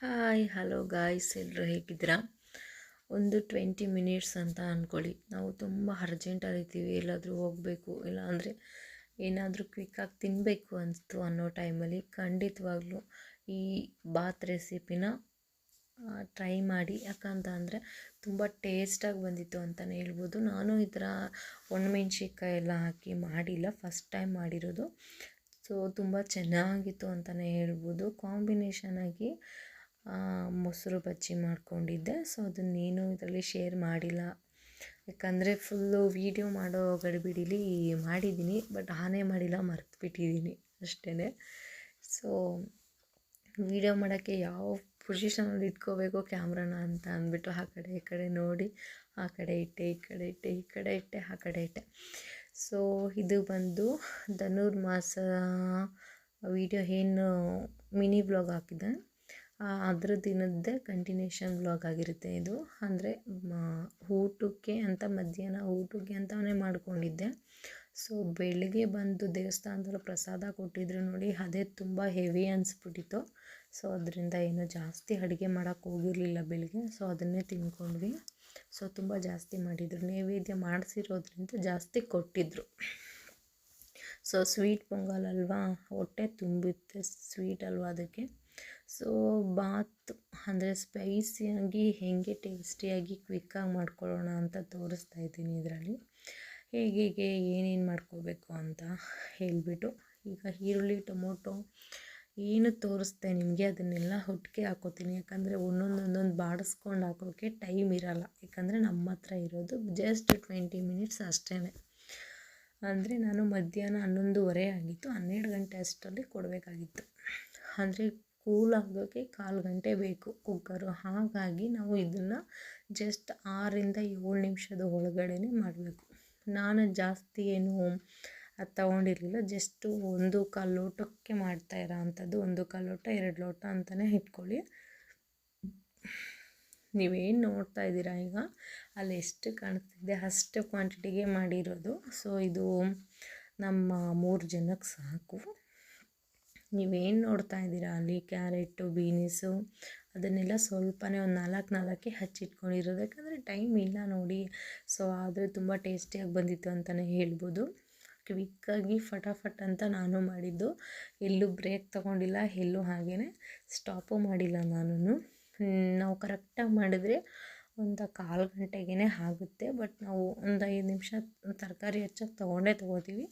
Hi, hello guys ಎಲ್ಲರೂ ಹೇಗಿದ್ದೀರಾ? ಒಂದು ಟ್ವೆಂಟಿ ಮಿನಿಟ್ಸ್ ಅಂತ ಅಂದ್ಕೊಳ್ಳಿ ನಾವು ತುಂಬ ಅರ್ಜೆಂಟಲ್ಲಿ ಇದ್ದೀವಿ. ಎಲ್ಲಾದರೂ ಹೋಗಬೇಕು, ಇಲ್ಲ ಅಂದರೆ ಏನಾದರೂ ಕ್ವಿಕ್ಕಾಗಿ ತಿನ್ನಬೇಕು ಅನಿಸ್ತು ಅನ್ನೋ ಟೈಮಲ್ಲಿ ಖಂಡಿತವಾಗ್ಲೂ ಈ ಬಾತ್ ರೆಸಿಪಿನ ಟ್ರೈ ಮಾಡಿ. ಯಾಕಂತ ಅಂದರೆ ತುಂಬ ಟೇಸ್ಟಾಗಿ ಬಂದಿತ್ತು ಅಂತಲೇ ಹೇಳ್ಬೋದು. ನಾನು ಈ ಥರ ಒಣಮೆಣ್ಸಿನ್ಕಾಯಿ ಎಲ್ಲ ಹಾಕಿ ಮಾಡಿಲ್ಲ. ಫಸ್ಟ್ ಟೈಮ್ ಮಾಡಿರೋದು. ಸೊ ತುಂಬ ಚೆನ್ನಾಗಿತ್ತು ಅಂತಲೇ ಹೇಳ್ಬೋದು. ಕಾಂಬಿನೇಷನ್ ಆಗಿ ಮೊಸರು ಬಜ್ಜಿ ಮಾಡ್ಕೊಂಡಿದ್ದೆ. ಸೊ ಅದನ್ನೇನು ಇದರಲ್ಲಿ ಶೇರ್ ಮಾಡಿಲ್ಲ. ಯಾಕಂದರೆ ಫುಲ್ಲು ವೀಡಿಯೋ ಮಾಡೋ ಗಡಿಬಿಡಿಲಿ ಮಾಡಿದ್ದೀನಿ ಬಟ್ ಆನೇ ಮಾಡಿಲ್ಲ, ಮರ್ತುಬಿಟ್ಟಿದ್ದೀನಿ ಅಷ್ಟೇ ಸೊ ವೀಡಿಯೋ ಮಾಡೋಕ್ಕೆ ಯಾವ ಪೊಸಿಷನಲ್ಲಿ ಇಟ್ಕೋಬೇಕು ಕ್ಯಾಮ್ರಾನ ಅಂತ ಅಂದ್ಬಿಟ್ಟು ಆ ಕಡೆ ಈ ಕಡೆ ನೋಡಿ, ಆ ಕಡೆ ಇಟ್ಟೆ, ಈ ಕಡೆ ಇಟ್ಟೆ, ಈ ಕಡೆ ಇಟ್ಟೆ, ಆ ಕಡೆ ಇಟ್ಟೆ. ಸೊ ಇದು ಬಂದು ಧನುರ್ಮಾಸ ವೀಡಿಯೋ ಏನು ಮಿನಿ ಬ್ಲಾಗ್ ಹಾಕಿದ್ದೆ. ಅದ್ರ ದಿನದ್ದೇ ಕಂಟಿನ್ಯೂಷನ್ ಬ್ಲಾಗ್ ಆಗಿರುತ್ತೆ ಇದು. ಅಂದರೆ ಊಟಕ್ಕೆ ಅಂತ ಮಧ್ಯಾಹ್ನ, ಊಟಕ್ಕೆ ಅಂತಲೇ ಮಾಡಿಕೊಂಡಿದ್ದೆ. ಸೊ ಬೆಳಗ್ಗೆ ಬಂದು ದೇವಸ್ಥಾನದಲ್ಲಿ ಪ್ರಸಾದ ಕೊಟ್ಟಿದ್ರು ನೋಡಿ, ಅದೇ ತುಂಬ ಹೆವಿ ಅನಿಸ್ಬಿಟ್ಟಿತ್ತು. ಸೊ ಅದರಿಂದ ಏನು ಜಾಸ್ತಿ ಅಡುಗೆ ಮಾಡೋಕ್ಕೆ ಹೋಗಿರಲಿಲ್ಲ ಬೆಳಗ್ಗೆ. ಸೊ ಅದನ್ನೇ ತಿನ್ಕೊಂಡ್ವಿ ಸೊ ತುಂಬ ಜಾಸ್ತಿ ಮಾಡಿದರು. ನೈವೇದ್ಯ ಮಾಡಿಸಿರೋದ್ರಿಂದ ಜಾಸ್ತಿ ಕೊಟ್ಟಿದ್ದರು ಸೊ ಸ್ವೀಟ್ ಪೊಂಗಲ್ ಅಲ್ವಾ ಹೊಟ್ಟೆ ತುಂಬುತ್ತೆ ಸ್ವೀಟ್ ಅಲ್ವಾ ಅದಕ್ಕೆ. ಸೊ ಬಾತ್ ಅಂದರೆ ಸ್ಪೈಸಿಯಾಗಿ ಹೇಗೆ ಟೇಸ್ಟಿಯಾಗಿ ಕ್ವಿಕ್ಕಾಗಿ ಮಾಡ್ಕೊಳ್ಳೋಣ ಅಂತ ತೋರಿಸ್ತಾ ಇದ್ದೀನಿ ಇದರಲ್ಲಿ. ಹೇಗೆ ಹೇಗೆ, ಏನೇನು ಮಾಡ್ಕೋಬೇಕು ಅಂತ ಹೇಳಿಬಿಟ್ಟು, ಈಗ ಈರುಳ್ಳಿ, ಟೊಮೊಟೊ ಏನು ತೋರಿಸ್ದೆ ನಿಮಗೆ, ಅದನ್ನೆಲ್ಲ ಹುಟ್ಟಿಗೆ ಹಾಕೋತೀನಿ. ಯಾಕಂದರೆ ಒಂದೊಂದೊಂದೊಂದು ಒಂದೊಂದು ಬಾಡಿಸ್ಕೊಂಡು ಹಾಕೋಕ್ಕೆ ಟೈಮ್ ಇರೋಲ್ಲ. ಯಾಕಂದರೆ ನಮ್ಮ ಹತ್ರ ಇರೋದು ಜಸ್ಟ್ ಟ್ವೆಂಟಿ ಮಿನಿಟ್ಸ್ ಅಷ್ಟೇ ಅಂದರೆ ನಾನು ಮಧ್ಯಾಹ್ನ ಹನ್ನೊಂದುವರೆ ಆಗಿತ್ತು, ಹನ್ನೆರಡು ಗಂಟೆ ಅಷ್ಟರಲ್ಲಿ ಕೊಡಬೇಕಾಗಿತ್ತು. ಅಂದರೆ ಕೂಲ್ ಆಗೋಕ್ಕೆ ಕಾಲು ಗಂಟೆ ಬೇಕು ಕುಕ್ಕರು ಹಾಗಾಗಿ ನಾವು ಇದನ್ನು ಜಸ್ಟ್ ಆರರಿಂದ ಏಳು ನಿಮಿಷದ ಒಳಗಡೆ ಮಾಡಬೇಕು. ನಾನು ಜಾಸ್ತಿ ಏನು ಅದು ತೊಗೊಂಡಿರಲಿಲ್ಲ ಜಸ್ಟು ಒಂದು ಕಾಲು ಲೋಟಕ್ಕೆ ಮಾಡ್ತಾ ಇರೋ ಅಂಥದ್ದು, ಒಂದು ಕಾಲು ಲೋಟ, ಎರಡು ಲೋಟ ಅಂತಲೇ ಇಟ್ಕೊಳ್ಳಿ. ನೀವೇನು ನೋಡ್ತಾ ಇದ್ದೀರಾ ಈಗ? ಅಲ್ಲಿ ಎಷ್ಟು ಕಾಣಿಸ್ತಿದೆ ಅಷ್ಟು ಕ್ವಾಂಟಿಟಿಗೆ ಮಾಡಿರೋದು. ಸೊ ಇದು ನಮ್ಮ ಮೂರು ಜನಕ್ಕೆ ಸಾಕು. ನೀವೇನು ನೋಡ್ತಾ ಇದ್ದೀರಾ? ಅಲ್ಲಿ ಕ್ಯಾರೆಟು, ಬೀನಿಸು, ಅದನ್ನೆಲ್ಲ ಸ್ವಲ್ಪನೇ ಒಂದು ನಾಲ್ಕು ನಾಲ್ಕೇ ಹಚ್ಚಿಟ್ಕೊಂಡಿರೋದು. ಯಾಕಂದರೆ ಟೈಮ್ ಇಲ್ಲ ನೋಡಿ. ಸೊ ಆದರೆ ತುಂಬ ಟೇಸ್ಟಿಯಾಗಿ ಬಂದಿತ್ತು ಅಂತಲೇ ಹೇಳ್ಬೋದು. ಕ್ವಿಕ್ಕಾಗಿ ಫಟಾಫಟ್ ಅಂತ ನಾನು ಮಾಡಿದ್ದು. ಎಲ್ಲೂ ಬ್ರೇಕ್ ತಗೊಂಡಿಲ್ಲ. ಎಲ್ಲೂ ಹಾಗೇ ಸ್ಟಾಪು ಮಾಡಿಲ್ಲ ನಾನು ನಾವು ಕರೆಕ್ಟಾಗಿ ಮಾಡಿದರೆ ಒಂದು ಕಾಲು ಗಂಟೆಗೇ ಆಗುತ್ತೆ. ಬಟ್ ನಾವು ಒಂದು ಐದು ನಿಮಿಷ ತರಕಾರಿ ಹೆಚ್ಚೋಕ್ಕೆ ತೊಗೊಂಡೇ ತೊಗೋತೀವಿ.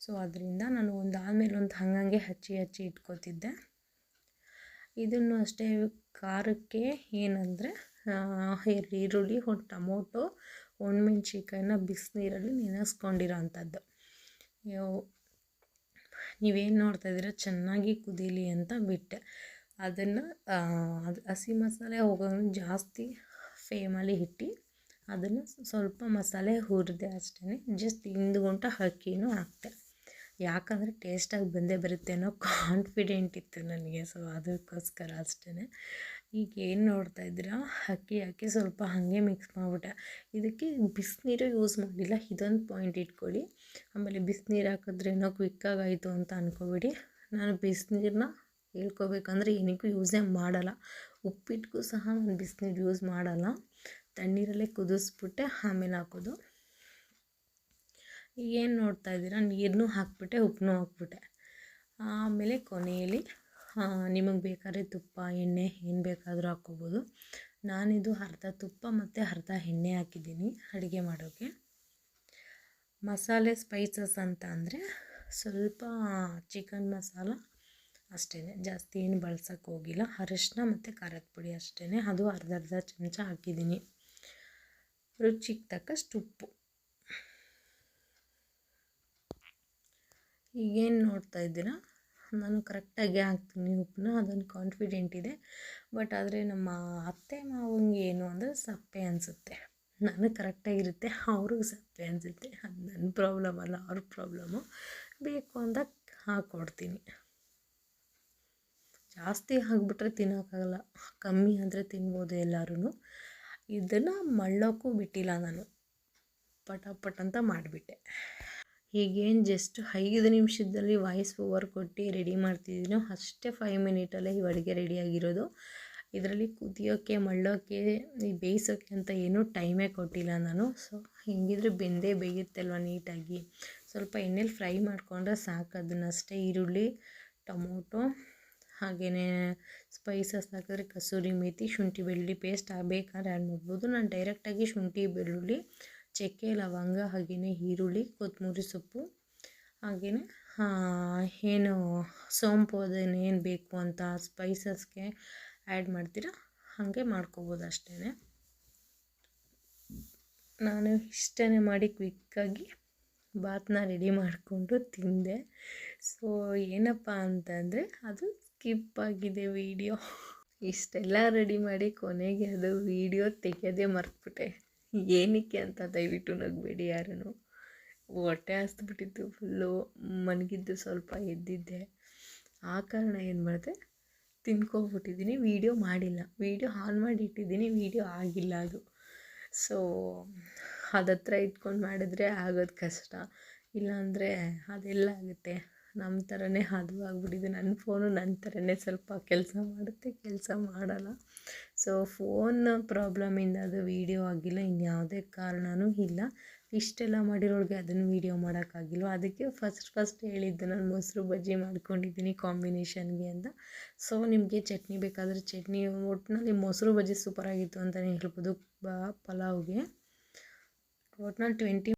ಸೊ, ಅದರಿಂದ ನಾನು ಒಂದು ಆದಮೇಲೆ ಒಂದು ಹಂಗಂಗೆ ಹಚ್ಚಿ ಹಚ್ಚಿ ಇಟ್ಕೋತಿದ್ದೆ. ಇದನ್ನು ಅಷ್ಟೇ ಖಾರಕ್ಕೆ ಏನಂದರೆ ಈರುಳ್ಳಿ, ಒಂದು ಟೊಮೊಟೊ ಒಣಮೆಣ್ಸಿಕಾಯನ್ನ ಬಿಸಿನೀರಲ್ಲಿ ನೆನೆಸ್ಕೊಂಡಿರೋ ಅಂಥದ್ದು. ನೀವೇನು ನೋಡ್ತಾ ಇದ್ದೀರ, ಚೆನ್ನಾಗಿ ಕುದೀಲಿ ಅಂತ ಬಿಟ್ಟೆ. ಅದನ್ನು ಅದು ಹಸಿ ಮಸಾಲೆ ಹೋಗೋ ಜಾಸ್ತಿ ಫೇಮಲ್ಲಿ ಇಟ್ಟು ಅದನ್ನು ಸ್ವಲ್ಪ ಮಸಾಲೆ ಹುರಿದೆ ಅಷ್ಟೇ ಜಸ್ಟ್ ಗುಂಟ ಅಕ್ಕಿನೂ ಹಾಕ್ತೆ. ಯಾಕಂದರೆ ಟೇಸ್ಟಾಗಿ ಬಂದೇ ಬರುತ್ತೆ ಅನ್ನೋ ಕಾನ್ಫಿಡೆಂಟ್ ಇತ್ತು ನನಗೆ ಸೊ ಅದಕ್ಕೋಸ್ಕರ ಅಷ್ಟೇ ಈಗ ಏನು ನೋಡ್ತಾ ಇದ್ದೀರಾ? ಅಕ್ಕಿ ಹಾಕಿ ಸ್ವಲ್ಪ ಹಾಗೆ ಮಿಕ್ಸ್ ಮಾಡಿಬಿಟ್ಟೆ. ಇದಕ್ಕೆ ಬಿಸಿನೀರು ಯೂಸ್ ಮಾಡಿಲ್ಲ, ಇದೊಂದು ಪಾಯಿಂಟ್ ಇಟ್ಕೊಳ್ಳಿ. ಆಮೇಲೆ ಬಿಸಿನೀರು ಹಾಕಿದ್ರೇನೋ ಕ್ವಿಕ್ಕಾಗಾಯಿತು ಅಂತ ಅಂದ್ಕೊಬೇಡಿ ನಾನು ಬಿಸಿನೀರನ್ನ ಹೇಳ್ಕೊಬೇಕಂದ್ರೆ ಏನಕ್ಕೂ ಯೂಸೇ ಮಾಡಲ್ಲ. ಉಪ್ಪಿಟ್ಟಿಗೂ ಸಹ ನಾನು ಬಿಸಿನೀರು ಯೂಸ್ ಮಾಡಲ್ಲ. ತಣ್ಣೀರಲ್ಲೇ ಕುದಿಸ್ಬಿಟ್ಟೆ ಆಮೇಲೆ ಹಾಕೋದು. ಏನು ನೋಡ್ತಾ ಇದ್ದೀರಾ? ನೀರನ್ನೂ ಹಾಕ್ಬಿಟ್ಟೆ ಉಪ್ಪನ್ನೂ ಹಾಕ್ಬಿಟ್ಟೆ. ಆಮೇಲೆ ಕೊನೆಯಲ್ಲಿ ನಿಮಗೆ ಬೇಕಾದ್ರೆ ತುಪ್ಪ, ಎಣ್ಣೆ ಏನು ಬೇಕಾದರೂ ಹಾಕ್ಕೋಬೋದು. ನಾನಿದು ಅರ್ಧ ತುಪ್ಪ ಮತ್ತು ಅರ್ಧ ಎಣ್ಣೆ ಹಾಕಿದ್ದೀನಿ ಅಡುಗೆ ಮಾಡೋಕ್ಕೆ ಮಸಾಲೆ ಸ್ಪೈಸಸ್ ಅಂತ ಅಂದರೆ ಸ್ವಲ್ಪ ಚಿಕನ್ ಮಸಾಲ ಅಷ್ಟೇ ಜಾಸ್ತಿ ಏನು ಬಳ್ಸೋಕ್ಕೆ ಹೋಗಿಲ್ಲ. ಅರಶಿನ ಮತ್ತು ಖಾರದ ಪುಡಿ ಅಷ್ಟೇ ಅದು ಅರ್ಧ ಅರ್ಧ ಚಮಚ ಹಾಕಿದ್ದೀನಿ. ರುಚಿಗೆ ತಕ್ಕಷ್ಟು ಉಪ್ಪು. ಈಗೇನು ನೋಡ್ತಾ ಇದ್ದೀರಾ? ನಾನು ಕರೆಕ್ಟಾಗಿ ಹಾಕ್ತೀನಿ ಉಪ್ಪನ್ನ. ಅದೊಂದು ಕಾನ್ಫಿಡೆಂಟ್ ಇದೆ. ಬಟ್ ಆದರೆ ನಮ್ಮ ಅತ್ತೆ ಮಾವಂಗೆ ಏನು ಅಂದರೆ ಸಪ್ಪೆ ಅನಿಸುತ್ತೆ. ನನಗೆ ಕರೆಕ್ಟಾಗಿರುತ್ತೆ ಅವ್ರಿಗೆ ಸಪ್ಪೆ ಅನಿಸುತ್ತೆ. ಅದು ನನ್ನ ಪ್ರಾಬ್ಲಮ್ ಅಲ್ಲ, ಅವ್ರ ಪ್ರಾಬ್ಲಮ್ಮು ಬೇಕು ಅಂತ ಹಾಕ್ಕೊಡ್ತೀನಿ ಜಾಸ್ತಿ ಆಗಿಬಿಟ್ರೆ ತಿನ್ನೋಕ್ಕಾಗಲ್ಲ, ಕಮ್ಮಿ ಅಂದರೆ ತಿನ್ಬೋದು ಎಲ್ಲರೂ ಇದನ್ನು ಮಳ್ಳೋಕ್ಕೂ ಬಿಟ್ಟಿಲ್ಲ ನಾನು. ಪಟಾಪಟ್ ಅಂತ ಮಾಡಿಬಿಟ್ಟೆ. ಈಗೇನು ಜಸ್ಟ್ ಐದು ನಿಮಿಷದಲ್ಲಿ ವಾಯ್ಸ್ ಓವರ್ ಕೊಟ್ಟು ರೆಡಿ ಮಾಡ್ತಿದ್ದೀನೋ ಅಷ್ಟೇ ಫೈವ್ ಮಿನಿಟಲ್ಲೇ ಈ ಅಡುಗೆ ರೆಡಿಯಾಗಿರೋದು ಇದರಲ್ಲಿ ಕುದಿಯೋಕ್ಕೆ ಮಳ್ಳೋಕ್ಕೆ ಬೇಯಿಸೋಕ್ಕೆ ಅಂತ ಏನೂ ಟೈಮೇ ಕೊಟ್ಟಿಲ್ಲ ನಾನು. ಸೊ ಹಿಂಗಿದ್ರೆ ಬೆಂದೇ ಬೇಯುತ್ತಲ್ವ ನೀಟಾಗಿ ಸ್ವಲ್ಪ ಎಣ್ಣೆಲಿ ಫ್ರೈ ಮಾಡಿಕೊಂಡ್ರೆ ಸಾಕು, ಅದನ್ನಷ್ಟೇ ಈರುಳ್ಳಿ, ಟೊಮೊಟೊ ಹಾಗೆಯೇ ಸ್ಪೈಸಸ್ ಹಾಕಿದ್ರೆ ಕಸೂರಿ ಮೇಥಿ ಶುಂಠಿ ಬೆಳ್ಳುಳ್ಳಿ ಪೇಸ್ಟ್ ಬೇಕಾದ್ರೆ ಆ್ಯಡ್ ಮಾಡ್ಬೋದು. ನಾನು ಡೈರೆಕ್ಟಾಗಿ ಶುಂಠಿ, ಬೆಳ್ಳುಳ್ಳಿ, ಚಕ್ಕೆ, ಲವಂಗ ಹಾಗೆಯೇ ಈರುಳ್ಳಿ ಕೊತ್ತಂಬರಿ ಸೊಪ್ಪು ಹಾಗೆಯೇ ಏನು ಸೋಂಪು ಅದನ್ನೇನು ಬೇಕು ಅಂತ ಸ್ಪೈಸಸ್ಗೆ ಆ್ಯಡ್ ಮಾಡ್ತೀರಾ? ಹಾಗೆ ಮಾಡ್ಕೋಬೋದು ಅಷ್ಟೇ ನಾನು ಇಷ್ಟೇ ಮಾಡಿ ಕ್ವಿಕ್ಕಾಗಿ ಬಾತನ್ನ ರೆಡಿ ಮಾಡಿಕೊಂಡು ತಿಂದೆ. ಸೊ ಏನಪ್ಪ ಅಂತಂದರೆ ಅದು ಸ್ಕಿಪ್ ಆಗಿದೆ ವಿಡಿಯೋ. ಇಷ್ಟೆಲ್ಲ ರೆಡಿ ಮಾಡಿ ಕೊನೆಗೆ ಅದು ವೀಡಿಯೋ ತೆಗೆಯೋದೇ ಮರ್ತುಬಿಟ್ಟೆ. ಏನಕ್ಕೆ ಅಂತ ದಯವಿಟ್ಟು ನಗಬೇಡಿ ಯಾರೂ ಹೊಟ್ಟೆ ಹಸ್ದ್ಬಿಟ್ಟಿತ್ತು ಫುಲ್ಲು ಮನಗಿದ್ದು ಸ್ವಲ್ಪ ಎದ್ದಿದ್ದೆ. ಆ ಕಾರಣ ಏನು ಮಾಡಿದೆ? ತಿನ್ಕೊಬಿಟ್ಟಿದ್ದೀನಿ. ವೀಡಿಯೋ ಮಾಡಿಲ್ಲ. ವೀಡಿಯೋ ಆನ್ ಮಾಡಿ ಇಟ್ಟಿದ್ದೀನಿ. ವೀಡಿಯೋ ಆಗಿಲ್ಲ ಅದು. ಸೊ ಅದತ್ರ ಇಟ್ಕೊಂಡು ಮಾಡಿದ್ರೆ ಆಗೋದು ಕಷ್ಟ. ಇಲ್ಲಾಂದರೆ ಅದೆಲ್ಲ ಆಗುತ್ತೆ. ನಮ್ಮ ಥರನೇ ಅದು ಆಗಿಬಿಟ್ಟಿದೆ. ನನ್ನ ಫೋನು ನನ್ನ ಥರನೇ ಸ್ವಲ್ಪ ಕೆಲಸ ಮಾಡುತ್ತೆ, ಕೆಲಸ ಮಾಡಲ್ಲ. ಸೊ ಫೋನ್ ಪ್ರಾಬ್ಲಮಿಂದ ಅದು ವೀಡಿಯೋ ಆಗಿಲ್ಲ ಇನ್ಯಾವುದೇ ಕಾರಣವೂ ಇಲ್ಲ. ಇಷ್ಟೆಲ್ಲ ಮಾಡಿರೋಳಿಗೆ ಅದನ್ನು ವೀಡಿಯೋ ಮಾಡೋಕ್ಕಾಗಿಲ್ವ? ಅದಕ್ಕೆ ಫಸ್ಟ್ ಫಸ್ಟ್ ಹೇಳಿದ್ದು ನಾನು ಮೊಸರು ಬಜ್ಜಿ ಮಾಡ್ಕೊಂಡಿದ್ದೀನಿ ಕಾಂಬಿನೇಷನ್ಗೆ ಅಂತ. ಸೊ ನಿಮಗೆ ಚಟ್ನಿ ಬೇಕಾದರೆ ಚಟ್ನಿ ಒಟ್ಟಿನಲ್ಲಿ ಮೊಸರು ಬಜ್ಜಿ ಸೂಪರಾಗಿತ್ತು ಅಂತಲೇ ಹೇಳ್ಬೋದು, ಬಾ, ಪಲಾವ್ಗೆ. ಒಟ್ನಲ್ಲಿ ಟ್ವೆಂಟಿ